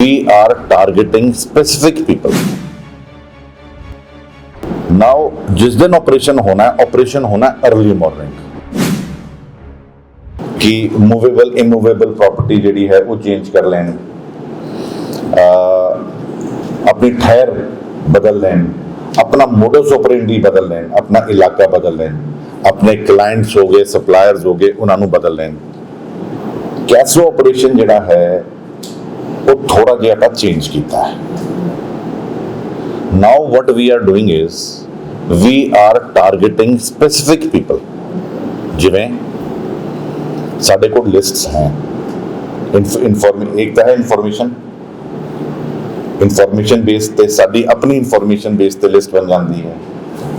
we are targeting specific people now जिस दिन operation होना है ऑपरेशन होना है अर्ली मॉर्निंग ਕਿ ਮੂਵੇਬਲ ਇਮੂਵੇਬਲ ਪ੍ਰਾਪਰਟੀ ਜਿਹੜੀ ਹੈ ਉਹ ਚੇਂਜ ਕਰ ਲੈਣ ਅਹ ਆਪਣੀ ਠਹਿਰ ਬਦਲ ਲੈਣ ਆਪਣਾ ਮੋਡਸ ਆਪਰੈਂਡੀ ਬਦਲ ਲੈਣ ਆਪਣਾ ਇਲਾਕਾ ਬਦਲ ਲੈਣ ਆਪਣੇ ਕਲਾਇੰਟਸ ਹੋ ਗਏ ਸਪਲਾਇਰਸ ਹੋ ਗਏ ਉਹਨਾਂ ਨੂੰ ਬਦਲ ਲੈਣ ਕੈਸੋ ਆਪਰੇਸ਼ਨ ਜਿਹੜਾ ਹੈ ਉਹ ਥੋੜਾ ਜਿਹਾ ਆਪਾਂ ਚੇਂਜ ਕੀਤਾ ਹੈ now what we are doing is, we are targeting specific people ਜਿਵੇਂ ਸਾਡੇ ਕੋਲ ਲਿਸਟਸ ਹੈ ਇਨਫੋਰਮ ਇੱਕ ਤਾਂ ਹੈ ਇਨਫੋਰਮੇਸ਼ਨ ਇਨਫੋਰਮੇਸ਼ਨ ਬੇਸ ਤੇ ਸਾਡੀ ਆਪਣੀ ਇਨਫੋਰਮੇਸ਼ਨ ਬੇਸ ਤੇ ਲਿਸਟ ਬਣ ਜਾਂਦੀ ਹੈ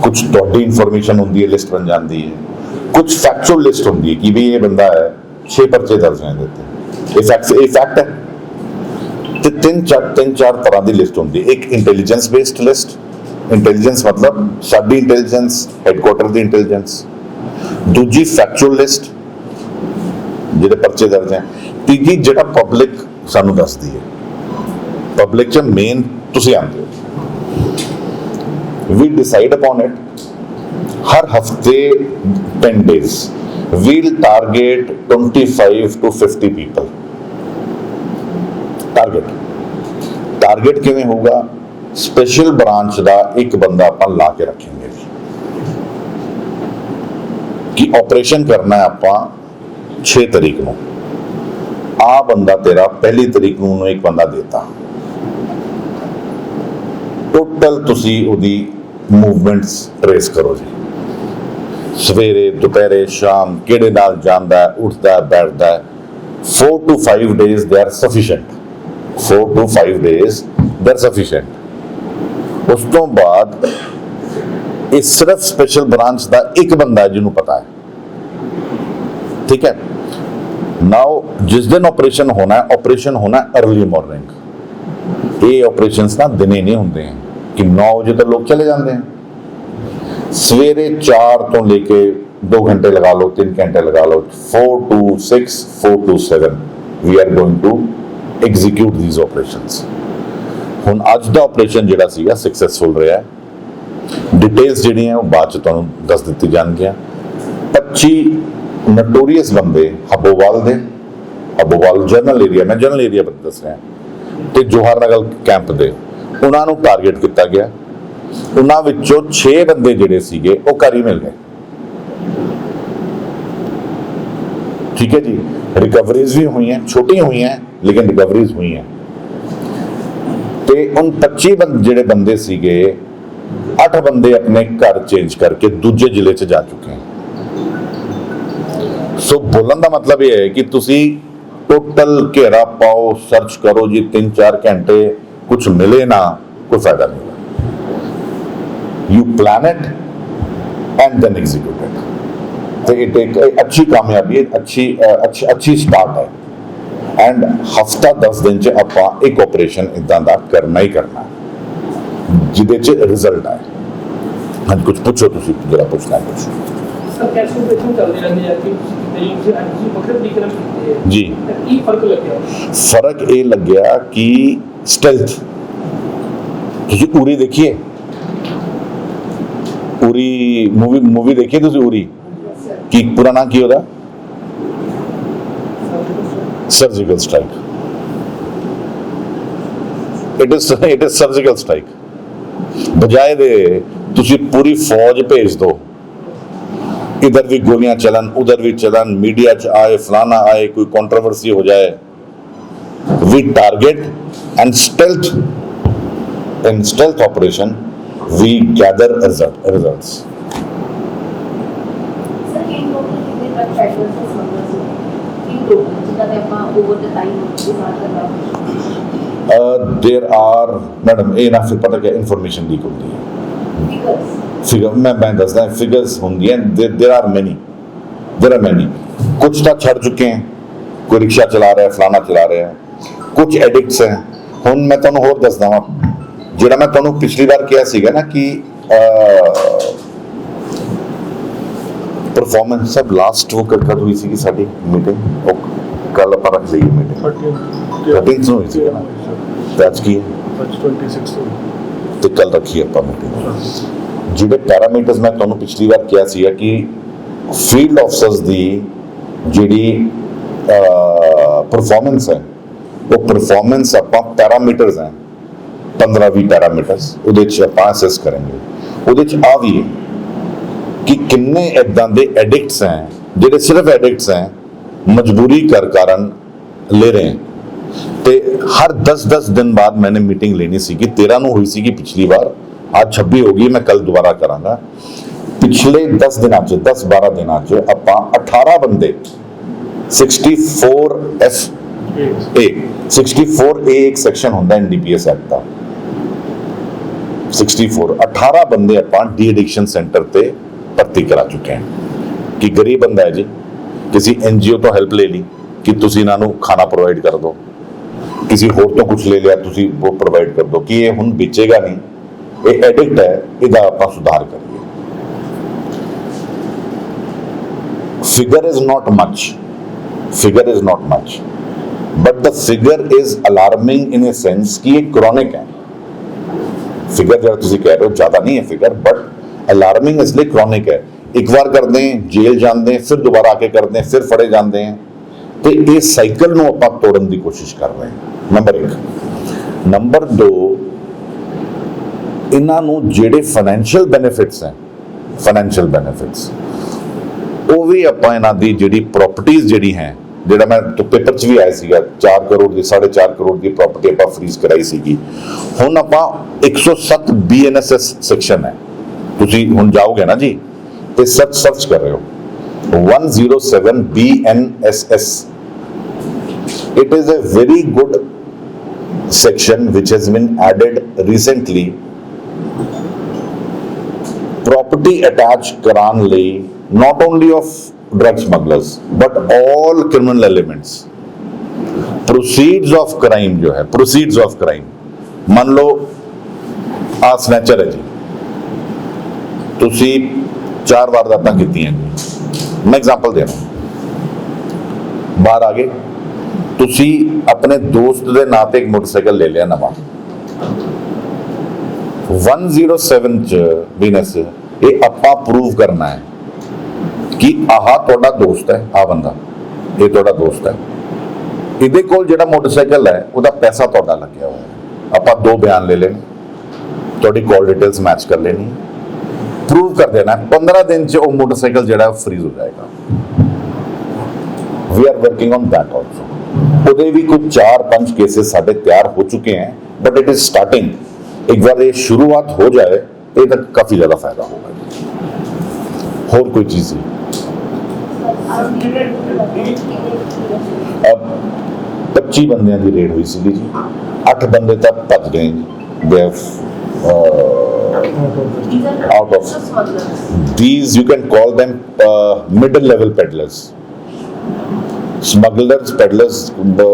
ਕੁਝ ਤੁਹਾਡੀ ਇਨਫੋਰਮੇਸ਼ਨ ਹੁੰਦੀ ਹੈ ਲਿਸਟ ਬਣ ਜਾਂਦੀ ਹੈ ਕੁਝ ਫੈਕਚੁਅਲ ਲਿਸਟ ਹੁੰਦੀ ਹੈ ਕਿ ਵੀ ਇਹ ਬੰਦਾ ਹੈ 6 ਪਰਚੇ ਦਰਜ ਨੇ ਦਿੱਤੇ ਇਹ ਫੈਕਟ ਇਹ ਫੈਕਟ ਹੈ ਤੇ ਤਿੰਨ ਚਾਰ ਤਿੰਨ ਚਾਰ ਤਰ੍ਹਾਂ ਦੀ ਲਿਸਟ ਹੁੰਦੀ ਹੈ ਇੱਕ ਇੰਟੈਲੀਜੈਂਸ ਬੇਸਡ ਲਿਸਟ ਇੰਟੈਲੀਜੈਂਸ ਮਤਲਬ ਸਾਡੀ ਇੰਟੈਲੀਜੈਂਸ ਹੈੱਡਕੁਆਟਰ ਦੀ ਇੰਟੈਲੀਜੈਂਸ ਦੂਜੀ ਫੈਕਚੁਅਲ ਲਿਸਟ ਜਿਹਦੇ ਪਰਚੇ ਦਰਜ ਹੈ ਤੀਜੀ ਜਿਹੜਾ ਪਬਲਿਕ ਸਾਨੂੰ ਦੱਸਦੀ ਹੈ ਪਬਲਿਕ ਚ ਮੇਨ ਤੁਸੀਂ ਆਉਂਦੇ ਹੋ ਵੀ ਡਿਸਾਈਡ ਅਪਨ ਇਟ ਹਰ ਹਫ਼ਤੇ 10 days we'll target 25 to 50 people target target ਕਿਵੇਂ ਹੋਊਗਾ? ਸਪੈਸ਼ਲ ਬ੍ਰਾਂਚ ਦਾ ਇੱਕ ਬੰਦਾ ਆਪਾਂ ਲਾ ਕੇ ਰੱਖਾਂਗੇ। ਕਿ ਆਪਰੇਸ਼ਨ ਕਰਨਾ ਹੈ ਆਪਾਂ 6 ਤਰੀਕ ਨੂੰ। ਆ ਬੰਦਾ ਤੇਰਾ ਪਹਿਲੀ ਤਰੀਕ ਨੂੰ ਇੱਕ ਬੰਦਾ ਦੇਤਾ। ਟੋਟਲ ਤੁਸੀਂ ਉਹਦੀ ਮੂਵਮੈਂਟਸ ਟ੍ਰੇਸ ਕਰੋ ਜੀ। ਸਵੇਰੇ ਦੁਪਹਿਰੇ ਸ਼ਾਮ ਕਿਹੜੇ ਨਾਲ ਜਾਂਦਾ ਹੈ, ਉੱਠਦਾ ਬੈਠਦਾ 4 to 5 days they are sufficient 4 to 5 days they sufficient. ਉਸ ਤੋਂ ਬਾਅਦ ਇਹ ਸਿਰਫ ਸਪੈਸ਼ਲ ਬ੍ਰਾਂਚ ਦਾ ਇੱਕ ਬੰਦਾ ਜਿਹਨੂੰ ਪਤਾ ਹੈ। ਠੀਕ ਹੈ? ਨਾਓ ਜਿਸ ਦਿਨ ਆਪਰੇਸ਼ਨ ਹੋਣਾ ਹੈ ਆਪਰੇਸ਼ਨ ਹੋਣਾ अर्ਲੀ ਮਾਰਨਿੰਗ ਇਹ ਆਪਰੇਸ਼ਨਸ ਨਾ ਦਿਨੇ ਨਹੀਂ ਹੁੰਦੇ ਹਨ ਕਿ 9 ਵਜੇ ਤੱਕ ਲੋਕ ਚਲੇ ਜਾਂਦੇ ਹਨ ਸਵੇਰੇ 4 ਤੋਂ ਲੈ ਕੇ 2 ਘੰਟੇ ਲਗਾ ਲਓ 3 ਘੰਟੇ ਲਗਾ ਲਓ। 4 to 6 4 to 7 we are going to execute these operations. ਹੁਣ ਅੱਜ ਦਾ ਆਪਰੇਸ਼ਨ ਜਿਹੜਾ ਸੀਗਾ ਸਕਸੈਸਫੁਲ ਰਿਹਾ ਹੈ। ਡਿਟੇਲਸ ਜਿਹੜੀਆਂ ਉਹ ਬਾਅਦ ਚ ਤੁਹਾਨੂੰ ਦੱਸ ਦਿੱਤੀ ਜਾਣਗੀਆਂ। 25 ਨਟੋਰੀਅਸ ਬੰਦੇ ਹਬੋਵਾਲ ਦੇ, ਹਬੋਵਾਲ ਜਨਰਲ ਏਰੀਆ ਮੈਂ ਜਨਰਲ ਏਰੀਆ ਬਾਰੇ ਦੱਸ ਰਿਹਾ। ਤੇ ਜੋਹਰ ਨਗਰ ਕੈਂਪ ਦੇ, ਉਹਨਾਂ ਨੂੰ ਟਾਰਗੇਟ ਕੀਤਾ ਗਿਆ। ਉਹਨਾਂ ਵਿੱਚੋਂ 6 ਬੰਦੇ ਜਿਹੜੇ ਸੀਗੇ ਉਹ ਕਰੀ ਮਿਲ ਗਏ। ਠੀਕ ਹੈ ਜੀ? ਰਿਕਵਰੀਜ਼ ਵੀ ਹੋਈਆਂ, ਛੋਟੀਆਂ ਹੋਈਆਂ, ਲੇਕਿਨ ਰਿਕਵਰੀਜ਼ ਹੋਈਆਂ। ਤੇ ਉਨ 25 ਬੰਦ ਜਿਹੜੇ ਬੰਦੇ ਸੀਗੇ 8 ਬੰਦੇ ਆਪਣੇ ਘਰ ਚੇਂਜ ਕਰਕੇ ਦੂਜੇ ਜ਼ਿਲ੍ਹੇ 'ਚ ਜਾ ਚੁੱਕੇ ਹਨ। ਸੋ ਬੋਲਣ ਦਾ ਮਤਲਬ ਇਹ ਹੈ ਕਿ ਤੁਸੀਂ ਟੋਟਲ ਘੇਰਾ ਪਾਓ ਸਰਚ ਕਰੋ ਜੀ 3-4 ਘੰਟੇ ਕੁਝ ਮਿਲੇ ਨਾ ਕੋਈ ਫਾਇਦਾ ਨਹੀਂ you plan and then execute it ਤੇ ਇਹ ਇੱਕ ਇਹ ਅੱਛੀ ਕਾਮਯਾਬੀ ਹੈ ਅੱਛੀ ਸਟਾਰਟ ਹੈ। ਐਂਡ ਹਫਤਾ 10 ਦਿਨ ਚ ਆਪਾਂ ਇੱਕ ਆਪਰੇਸ਼ਨ ਇਦਾਂ ਦਾ ਕਰਨਾ ਹੀ ਕਰਨਾ। ਹੈ, ਜਿਹਦੇ ਚ ਰਿਜ਼ਲਟ ਆਏ। ਹਾਂ ਕੁਝ ਪੁੱਛੋ ਤੁਸੀਂ ਜਿਹੜਾ ਪੁੱਛਣਾ ਹੈ ਪੁੱਛੋ। ਸਰ ਕੈਸੋ ਦੇਖੋ ਚੱਲਦੇ ਰਹਿੰਦੇ ਆ ਕਿ ਜੀ। ਹੈ ਕੀ ਫ਼ਰਕ ਲੱਗਿਆ? ਫ਼ਰਕ ਇਹ ਲੱਗਿਆ ਕਿ ਸਟੈਲਥ ਤੁਸੀਂ ਉਰੀ ਦੇਖੀਏ? ਉਰੀ ਮੂਵੀ ਮੂਵੀ ਦੇਖੀ ਤੁਸੀਂ ਉਰੀ? ਕੀ ਪੂਰਾ ਨਾਮ ਕੀ ਉਹਦਾ surgical strike it is it is surgical strike ਬਜਾਏ ਦੇ ਤੁਸੀਂ ਪੂਰੀ ਫੌਜ ਭੇਜ ਦਿਓ इधर भी गोलियां चलन उधर भी चलन मीडिया च आए फलाना आए कोई कंट्रोवर्सी हो जाए we target and stealth in stealth operation we gather result, results ਕਿੰਨੇ ਤੱਕ ਫੈਡਰਲ ਤੋਂ ਸਮਝ ਸਕਦੇ ਇਹ ਲੋਕ ਜਿਨ੍ਹਾਂ ਦੇ ਆਪਾਂ ਓਵਰ ਦ ਟਾਈਮ ਡਿਮਾਂਡ ਕਰਨਾ uh, there are ਮੈਡਮ ਇਹ ਨਾ ਫਿਰ ਪਤਾ ਕਿ ਇਨਫੋਰਮੇਸ਼ਨ ਲੀਕ ਹੁੰਦੀ ਹੈ ਫਿਗਰਸ ਫਿਗਰ ਮੈਂ ਮੈਂ ਦੱਸਦਾ ਫਿਗਰਸ ਹੁੰਦੀਆਂ there are many there are many ਕੁਝ ਤਾਂ ਛੱਡ ਚੁੱਕੇ हैं ਕੋਈ ਰਿਕਸ਼ਾ ਚਲਾ ਰਿਹਾ ਹੈ ਫਲਾਣਾ ਚਲਾ ਰਿਹਾ ਹੈ ਕੁਝ ਐਡਿਕਟਸ ਹੈ ਹੁਣ ਮੈਂ ਤੁਹਾਨੂੰ ਹੋਰ ਦੱਸਦਾ ਵਾਂ ਜਿਹੜਾ ਮੈਂ ਤੁਹਾਨੂੰ ਪਿਛਲੀ ਵਾਰ ਕਿਹਾ ਸੀਗਾ ਨਾ ਕਿ ਪਰਫਾਰਮੈਂਸ ਸਭ ਲਾਸਟ ਉਹ ਕਦ ਕਦ ਹੋਈ ਸੀਗੀ ਸਾਡੀ ਮੀਟਿੰਗ ਉਹ ਕੱਲ ਆਪਾਂ ਰੱਖ ਲਈਏ ਮੀਟਿੰਗ 30 13 ਨੂੰ ਹੋਈ ਸੀ। ਨਾ ਅੱਜ ਕੀ ਹੈ? ਅੱਜ 26 ਤੋਂ ਤੇ ਕੱਲ ਰੱਖੀ ਆਪਾਂ ਮੀਟਿੰਗ ਜਿਹੜੇ ਪੈਰਾਮੀਟਰਸ ਮੈਂ ਤੁਹਾਨੂੰ ਪਿਛਲੀ ਵਾਰ ਕਿਹਾ ਸੀਗਾ ਕਿ ਫੀਲਡ ਆਫਸਰਸ ਦੀ ਜਿਹੜੀ ਪਰਫਾਰਮੈਂਸ ਹੈ ਉਹ ਪਰਫਾਰਮੈਂਸ ਆਪਾਂ ਪੈਰਾਮੀਟਰਸ ਹੈ। 15 20 ਪੈਰਾਮੀਟਰਸ ਉਹਦੇ ਚ ਆਪਾਂ ਅਸੈਸ ਕਰਾਂਗੇ। ਉਹਦੇ ਚ ਆ ਵੀ ਹੈ। ਕਿ ਕਿੰਨੇ ਇਦਾਂ ਦੇ ਐਡਿਕਟਸ ਹੈ, ਜਿਹੜੇ ਸਿਰਫ ਐਡਿਕਟਸ ਹੈ, ਮਜਬੂਰੀ ਕਰ ਕਾਰਨ ਲੈ ਰਹੇ ਹੈ। ਤੇ ਹਰ 10-10 ਦਿਨ ਬਾਅਦ ਮੈंने ਮੀਟਿੰਗ ਲੈਣੀ ਸੀ ਕਿ 13 ਨੂੰ ਹੋਈ ਸੀ ਕਿ ਪਿਛਲੀ ਵਾਰ। ਅੱਜ 26 ਹੋ ਗਈ, ਮੈਂ ਕੱਲ ਦੁਬਾਰਾ ਕਰਾਂਗਾ। ਪਿਛਲੇ 10 ਦਿਨਾਂ 'ਚ 10-12 ਦਿਨਾਂ 'ਚ ਆਪਾਂ 18 ਬੰਦੇ 64 ਐਫ ਏ 64 ਇੱਕ ਸੈਕਸ਼ਨ ਹੁੰਦਾ ਐਨਡੀਪੀਐਸ ਐਕਟ ਦਾ। 64 18 ਬੰਦੇ ਆਪਾਂ ਡੀ ਐਡਿਕਸ਼ਨ ਸੈਂਟਰ ਤੇ ਭਰਤੀ ਕਰਾ ਚੁੱਕੇ ਹਾਂ ਕਿ ਗਰੀਬ ਬੰਦਾ ਹੈ ਜੀ, ਕਿਸੇ ਐਨਜੀਓ ਤੋਂ ਹੈਲਪ ਲੈ ਲਈ, ਕਿ ਤੁਸੀਂ ਇਹਨਾਂ ਨੂੰ ਖਾਣਾ ਪ੍ਰੋਵਾਈਡ ਕਰ ਦਿਓ ਕਿਸੇ ਹੋਰ ਤੋਂ ਕੁਝ ਲੈ ਲਿਆ, ਤੁਸੀਂ ਉਹ ਪ੍ਰੋਵਾਈਡ ਕਰ ਦਿਓ ਕਿ ਇਹ ਹੁਣ ਵੇਚੇਗਾ ਨਹੀਂ? ਇਹ ਐਡਿਕਟ ਹੈ, ਇਹਦਾ ਆਪਾਂ ਸੁਧਾਰ ਕਰੀਏ। Figure is not much. Figure is not much. But the figure is alarming in a sense ਕਿ ਇਹ chronic ਹੈ ਫਿਗਰ ਜਿਹੜਾ ਤੁਸੀਂ ਕਹਿ ਰਹੇ ਹੋ ਜ਼ਿਆਦਾ ਨਹੀਂ ਹੈ ਫਿਗਰ ਬਟ ਅਲਾਰਮਿੰग ਇਸ ਲਈ ਕ੍ਰੋਨਿਕ ਹੈ ਇੱਕ ਵਾਰ ਕਰਦੇ ਆ ਜੇਲ੍ਹ ਜਾਂਦੇ ਫਿਰ ਦੁਬਾਰਾ ਆ ਕੇ ਕਰਦੇ ਆ ਫਿਰ ਫੜੇ ਜਾਂਦੇ ਆ ਤੇ ਇਹ ਸਾਈਕਲ ਨੂੰ ਆਪਾਂ ਤੋੜਨ ਦੀ ਕੋਸ਼ਿਸ਼ ਕਰ ਰਹੇ ਹਾਂ ਨੰਬਰ 1 ਨੰਬਰ 2 ਇਹਨਾਂ ਨੂੰ ਜਿਹੜੇ ਫਾਈਨੈਂਸ਼ੀਅਲ ਬੈਨੀਫਿਟਸ ਹੈ ਫਾਈਨੈਂਸ਼ੀਅਲ ਬੈਨੀਫਿਟਸ ਉਹ ਵੀ ਆਪਾਂ ਇਹਨਾਂ ਦੀ ਜਿਹੜੀ ਪ੍ਰਾਪਰਟੀਆਂ ਜਿਹੜੀ ਹੈ ਜਿਹੜਾ ਮੈਂ ਪੇਪਰ 'ਚ ਵੀ ਆਇਆ ਸੀਗਾ 4 ਕਰੋੜ ਦੀ 4.5 ਕਰੋੜ ਦੀ ਪ੍ਰਾਪਰਟੀ ਆਪਾਂ ਫ੍ਰੀਜ਼ ਕਰਾਈ ਸੀਗੀ ਹੁਣ ਆਪਾਂ 107 ਬੀਐਨਐਸਐਸ ਸੈਕਸ਼ਨ ਹੈ ਤੁਸੀਂ ਹੁਣ ਜਾਓਗੇ ਨਾ ਜੀ ਤੇ ਸਰਚ ਸਰਚ ਕਰ ਰਹੇ ਹੋ 107 BNSS it is a very good section which has been added recently property attached ਕਰਾਉਣ ਲਈ not only of drug smugglers but all criminal elements proceeds of crime ਜੋ ਹੈ proceeds of crime ਮੰਨ ਲਓ ਆ ਸਨੈਚਰ ਹੈ ਜੀ ਤੁਸੀਂ ਚਾਰ ਵਾਰਦਾਤਾਂ ਕੀਤੀਆਂ ਮੈਂ ਐਗਜ਼ਾਮਪਲ ਦੇ ਰਿਹਾ ਬਾਹਰ ਆ ਗਏ। ਤੁਸੀਂ ਆਪਣੇ ਦੋਸਤ ਦੇ ਨਾਂ ਤੇ ਇੱਕ ਮੋਟਰਸਾਈਕਲ ਲੈ ਲਿਆ ਨਵਾਂ। 107 ਚ ਬਿਨਸ ਇਹ ਆਪਾਂ ਪ੍ਰੂਵ ਕਰਨਾ ਹੈ ਕਿ ਆਹ ਤੁਹਾਡਾ ਦੋਸਤ ਹੈ ਆ ਬੰਦਾ। ਇਹ ਤੁਹਾਡਾ ਦੋਸਤ ਹੈ। ਇਹਦੇ ਕੋਲ ਜਿਹੜਾ ਮੋਟਰਸਾਈਕਲ ਹੈ, ਉਹਦਾ ਪੈਸਾ ਤੁਹਾਡਾ ਲੱਗਿਆ ਹੋਇਆ ਹੈ। ਆਪਾਂ ਦੋ ਬਿਆਨ ਲੈ ਲੈਣੇ। ਤੁਹਾਡੀ ਕਾਲ ਡਿਟੇਲਸ ਮੈਚ ਕਰ ਲੈਣੀ अप्रूव कर देना पंद्रह दिन से मोटरसाइकिल जरा फ्रीज हो जाएगा। We are working on that also भी कुछ चार पाँच केसेस तैयार हो चुके हैं बट इट इज़ स्टार्टिंग एक बार ये शुरुआत हो जाए तो इधर काफ़ी ज़्यादा फ़ायदा होगा। और कोई चीज़ नहीं। अब पच्ची बंद रेड हुई सी जी। अठ बंदे भज गए जी। Out of- these you can call them uh, middle level peddlers. Smugglers peddlers uh,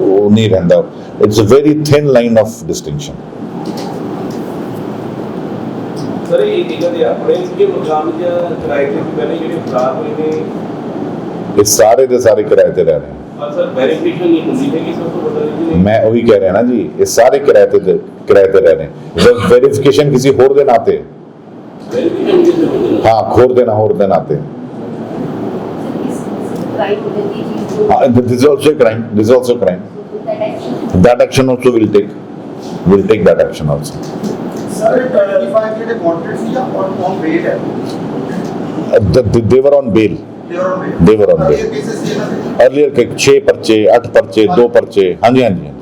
ਉਹ ਨਹੀਂ ਰਹਿੰਦਾ it's a very thin line of distinction. Sir ਇਹ ਇਹਨਾਂ ਦੇ ਆਪਣੇ ਸੀਗੇ ਮਕਾਨ ਜਾਂ ਕਿਰਾਏ ਤੇ ਵੀ ਪਹਿਲੇ ਜਿਹੜੇ ਫਰਾਰ ਹੋਏ ਨੇ ਇਹ ਸਾਰੇ ਦੇ ਸਾਰੇ ਕਿਰਾਏ ਤੇ ਰਹਿ ਰਹੇ ਹਨ ਔਰ ਸਰ ਵੈਰੀਫਿਕੇਸ਼ਨ ਨਹੀਂ ਹੁੰਦੀ ਹੈਗੀ ਸਭ ਤੋਂ ਵੱਡਾ ਜੀ ਮੈਂ ਉਹੀ ਕਹਿ ਰਿਹਾ ਨਾ ਜੀ ਇਹ ਸਾਰੇ ਕਿਰਾਏ ਤੇ किराए रहने। रहे जब वेरिफिकेशन किसी होर दिन आते। हाँ खोर देना होर दिन आते। This crime this crime that action will take will take that action छह पर्चे अठ पर्चे दो पर्चे। हाँ जी हाँ जी। हाँ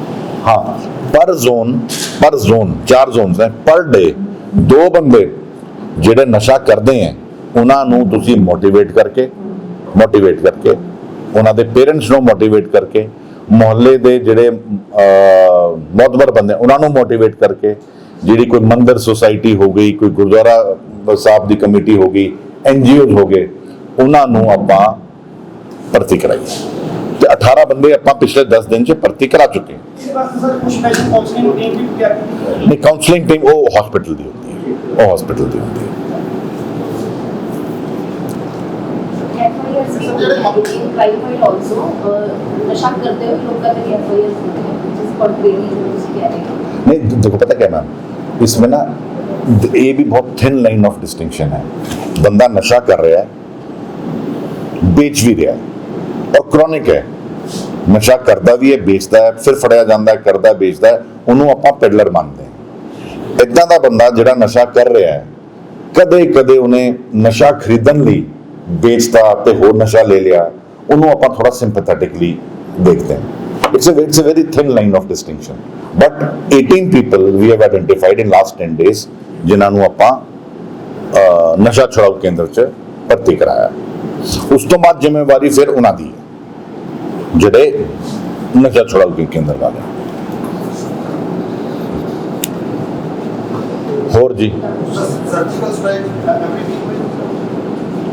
ਹਾਂ ਪਰ ਜ਼ੋਨ ਪਰ ਜ਼ੋਨ ਚਾਰ ਜ਼ੋਨਸ ਹੈ ਪਰ ਡੇ ਦੋ ਬੰਦੇ ਜਿਹੜੇ ਨਸ਼ਾ ਕਰਦੇ ਆ ਉਹਨਾਂ ਨੂੰ ਤੁਸੀਂ ਮੋਟੀਵੇਟ ਕਰਕੇ ਮੋਟੀਵੇਟ ਕਰਕੇ, ਉਹਨਾਂ ਦੇ ਪੇਰੈਂਟਸ ਨੂੰ ਮੋਟੀਵੇਟ ਕਰਕੇ, ਮੁਹੱਲੇ ਦੇ ਜਿਹੜੇ ਮੌਤਬਰ ਬੰਦੇ, ਉਹਨਾਂ ਨੂੰ ਮੋਟੀਵੇਟ ਕਰਕੇ, ਜਿਹੜੀ ਕੋਈ ਮੰਦਰ ਸੁਸਾਇਟੀ ਹੋ ਗਈ, ਕੋਈ ਗੁਰਦੁਆਰਾ ਸਾਹਿਬ ਦੀ ਕਮੇਟੀ ਹੋ ਗਈ ਐਨਜੀਓਜ਼ ਹੋ ਗਏ, ਉਹਨਾਂ ਨੂੰ ਆਪਾਂ ਭਰਤੀ ਕਰਾਈਏ। 18 ਬੰਦੇ ਆਪਾਂ ਪਿਛਲੇ 10 ਦਿਨ ਚ ਭਰਤੀ ਕਰਾ ਚੁੱਕੇ ਹਾਂ। ਇਸ ਵਾਸਤੇ ਸਰ ਕੁਝ ਸਪੈਸ਼ਲ ਕਾਉਂਸਲਿੰਗ ਟੀਮ ਵੀ ਤਿਆਰ ਕੀਤੀ ਨਹੀਂ ਕਾਉਂਸਲਿੰਗ ਟੀਮ ਉਹ ਹਸਪੀਟਲ ਦੀ ਹੁੰਦੀ ਹੈ ਉਹ ਹਸਪੀਟਲ ਦੀ ਹੁੰਦੀ ਹੈ ਐਫਆਈਆਰਸ ਵੀ ਜਿਹੜੇ ਮ- ਇਨ ਕਲਾਈਫਾਈਡ ਆਲਸੋ ਨਸ਼ਾ ਕਰਦੇ ਹੋਏ ਲੋਕਾਂ ਦੇ ਐਫਆਈਆਰਸ ਹੁੰਦੇ हैं which is called training जो ਤੁਸੀਂ ਕਹਿ ਰਹੇ ਹੋ नहीं देखो पता क्या मैम इसमें ना ये भी बहुत थिन लाइन ऑफ डिस्टिंक्शन है बंदा नशा कर रहा है बेच भी रहा है और क्रॉनिक है ਨਸ਼ਾ ਕਰਦਾ ਵੀ ਹੈ, ਵੇਚਦਾ ਹੈ, ਫਿਰ ਫੜਿਆ ਜਾਂਦਾ ਹੈ, ਕਰਦਾ ਵੇਚਦਾ ਉਹਨੂੰ ਆਪਾਂ ਪੈਡਲਰ ਮੰਨਦੇ ਹਾਂ। ਇਦਾਂ ਦਾ ਬੰਦਾ ਜਿਹੜਾ ਨਸ਼ਾ ਕਰ ਰਿਹਾ ਹੈ, ਕਦੇ ਕਦੇ ਉਹਨੇ ਨਸ਼ਾ ਖਰੀਦਣ ਲਈ ਵੇਚਦਾ ਤੇ ਹੋਰ ਨਸ਼ਾ ਲੈ ਲਿਆ, ਉਹਨੂੰ ਆਪਾਂ ਥੋੜਾ ਸਿੰਪੈਥੈਟਿਕਲੀ ਦੇਖਦੇ ਹਾਂ। It's uh it's uh very thin line of distinction but 18 people we have identified in last 10 days ਜਿਨ੍ਹਾਂ ਨੂੰ ਆਪਾਂ ਨਸ਼ਾ ਛੁਡਾਊ ਕੇਂਦਰ 'ਚ ਭਰਤੀ ਕਰਾਇਆ। ਉਸ ਤੋਂ ਬਾਅਦ ਜ਼ਿੰਮੇਵਾਰੀ ਫਿਰ ਉਹਨਾਂ ਦੀ ਜਿਹੜੇ ਨਸ਼ਾ ਛੁਡਾਊ ਕੇ ਕੇਂਦਰ ਵਾਲੇ ਹੋਰ ਜੀ सर्जिकल स्ट्राइक एवरी वीक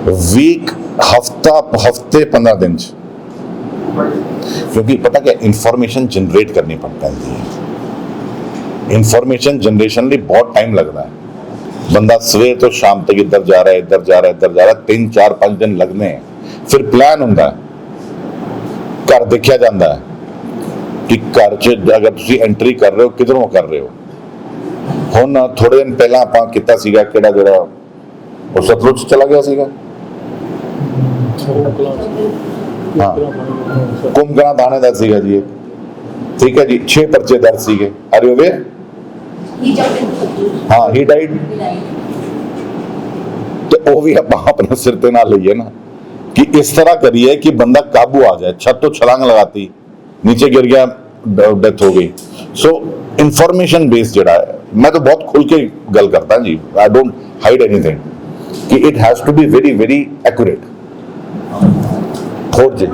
में ਵੀਕ ਹਫਤਾ ਹਫਤੇ 15 ਦਿਨ ਚ क्योंकि पता क्या इंफॉर्मेशन जनरेट करनी पड़ पैंती है इंफॉर्मेशन जनरेशन ਲਈ ਬਹੁਤ ਟਾਈਮ ਲੱਗਦਾ ਹੈ ਬੰਦਾ ਸਵੇਰ ਤੋਂ ਸ਼ਾਮ ਤੱਕ ਇੱਧਰ ਜਾ ਰਿਹਾ ਹੈ ਇੱਧਰ ਜਾ ਰਿਹਾ ਹੈ ਇੱਧਰ ਜਾ ਰਿਹਾ ਹੈ, ਤਿੰਨ ਚਾਰ ਪੰਜ ਦਿਨ ਲੱਗਨੇ ਹੈ ਫਿਰ ਪਲਾਨ ਹੁੰਦਾ ਹੈ ਘਰ ਦੇਖਿਆ ਜਾਂਦਾ ਹੈ ਕਿ ਘਰ 'ਚ ਅਗਰ ਤੁਸੀਂ ਐਂਟਰੀ ਕਰ ਰਹੇ ਹੋ ਕਿਧਰੋਂ ਕਰ ਰਹੇ ਹੋ? ਹੁਣ ਥੋੜੇ ਦਿਨ ਪਹਿਲਾਂ ਆਪਾਂ ਕੀਤਾ ਸੀਗਾ ਕਿਹੜਾ ਜਿਹੜਾ ਉਹ ਸਤਲੁਜ ਚਲਾ ਗਿਆ ਸੀਗਾ। ਹਾਂ ਕੁੰਭਕਰਨ ਥਾਣੇ ਦਾ ਸੀਗਾ ਜੀ। ਠੀਕ ਹੈ ਜੀ 6 ਪਰਚੇ ਦਰਜ ਸੀਗੇ। ਆਰ ਯੂ ਅਵੇਅਰ ਹੀ ਹਾਂ ਡਾਈਡ ਤੇ ਉਹ ਵੀ ਆਪਾਂ ਆਪਣੇ ਸਿਰ ਤੇ ਨਾ ਲਈਏ ਨਾ। कि इस तरह करिए कि बंदा काबू आ जाए। छत तो छलांग लगाती, नीचे गिर गया डेथ हो गई। सो इंफॉर्मेशन बेस्ड जड़ा है। मैं तो बहुत खुल के गल करता जी। आई डोंट हाइड एनीथिंग कि it has to be very very accurate for ji